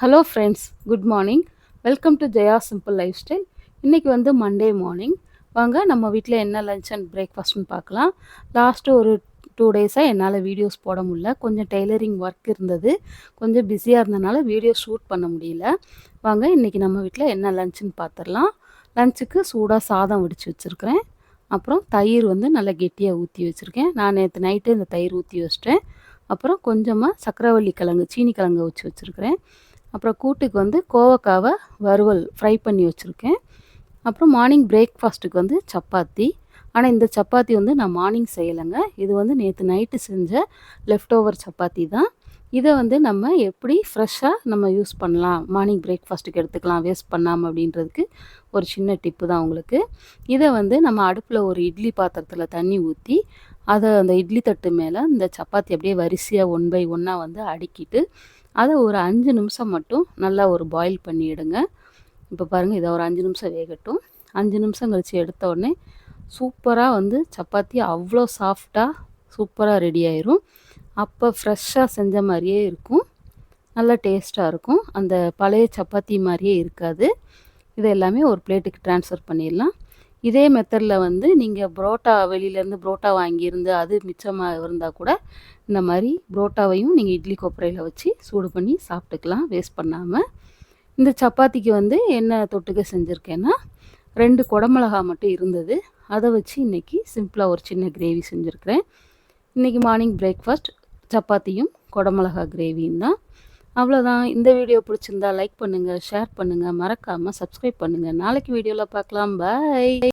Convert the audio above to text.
Hello friends good morning welcome to Jaya simple life style இன்றைக்கி வந்து Monday morning வாங்க நம்ம வீட்டில் என்ன லஞ்ச் அண்ட் பிரேக்ஃபாஸ்ட்னு பார்க்கலாம். லாஸ்ட்டு ஒரு டூ டேஸாக என்னால் வீடியோஸ் போட முடியல. கொஞ்சம் டெய்லரிங் ஒர்க் இருந்தது. கொஞ்சம் பிஸியாக இருந்தனால வீடியோ ஷூட் பண்ண முடியல. வாங்க இன்றைக்கி நம்ம வீட்டில் என்ன லஞ்சுன்னு பார்த்துடலாம் லஞ்சுக்கு சூடாக சாதம் வடித்து வச்சுருக்கிறேன். அப்புறம் தயிர் வந்து நல்லா கெட்டியாக ஊற்றி வச்சுருக்கேன். நான் நேற்று நைட்டு இந்த தயிர் ஊற்றி வச்சிட்டேன். அப்புறம் கொஞ்சமாக சக்கரவள்ளி கிழங்கு சீனி கிழங்கு வச்சு வச்சுருக்கிறேன். அப்புறம் கூட்டுக்கு வந்து கோவக்காவை வறுவல் ஃப்ரை பண்ணி வச்சுருக்கேன். அப்புறம் மார்னிங் பிரேக்ஃபாஸ்ட்டுக்கு வந்து சப்பாத்தி. ஆனால் இந்த சப்பாத்தி வந்து நான் மார்னிங் செய்யலைங்க. இது வந்து நேற்று நைட்டு செஞ்ச லெஃப்ட் ஓவர் சப்பாத்தி தான். இதை வந்து நம்ம எப்படி ஃப்ரெஷ்ஷாக நம்ம யூஸ் பண்ணலாம்? மார்னிங் பிரேக்ஃபாஸ்ட்டுக்கு எடுத்துக்கலாம் வேஸ்ட் பண்ணாமல் அப்படின்றதுக்கு ஒரு சின்ன டிப்பு தான் உங்களுக்கு. இதை வந்து நம்ம அடுப்பில் ஒரு இட்லி பாத்திரத்தில் தண்ணி ஊற்றி அதை அந்த இட்லி தட்டு மேலே இந்த சப்பாத்தி அப்படியே வரிசையாக ஒன் பை ஒன்னாக வந்து அடுக்கிட்டு அதை ஒரு அஞ்சு நிமிஷம் மட்டும் நல்லா ஒரு பாயில் பண்ணிவிடுங்க இப்போ பாருங்கள் இதை ஒரு அஞ்சு நிமிஷம் வேகட்டும். அஞ்சு நிமிஷம் கழித்து எடுத்த உடனே சூப்பராக வந்து சப்பாத்தி அவ்வளோ சாஃப்டாக சூப்பராக ரெடி ஆயிரும். அப்போ ஃப்ரெஷ்ஷாக செஞ்ச மாதிரியே இருக்கும். நல்லா டேஸ்ட்டாக இருக்கும். அந்த பழைய சப்பாத்தி மாதிரியே இருக்காது. இது எல்லாமே ஒரு பிளேட்டுக்கு ட்ரான்ஸ்ஃபர் பண்ணிடலாம். இதே மெத்தடில் வந்து நீங்கள் புரோட்டா வெளியிலேருந்து புரோட்டா வாங்கியிருந்து அது மிச்சமாக இருந்தால் கூட இந்த மாதிரி புரோட்டாவையும் நீங்கள் இட்லி கொப்பரையில் வச்சு சூடு பண்ணி சாப்பிட்டுக்கலாம் வேஸ்ட் பண்ணாமல் இந்த சப்பாத்திக்கு வந்து என்ன தொட்டுக்க செஞ்சுருக்கேன்னா ரெண்டு குடமிளகா மட்டும் இருந்தது. அதை வச்சு இன்றைக்கி சிம்பிளாக ஒரு சின்ன கிரேவி செஞ்சுருக்கிறேன். இன்றைக்கி மார்னிங் பிரேக்ஃபாஸ்ட் சப்பாத்தியும் குடமிளகா கிரேவியும் தான். அவ்வளோதான் இந்த வீடியோ பிடிச்சிருந்தா லைக் பண்ணுங்கள் ஷேர் பண்ணுங்கள் மறக்காமல் சப்ஸ்கிரைப் பண்ணுங்கள் நாளைக்கு வீடியோவில் பார்க்கலாம். பாய்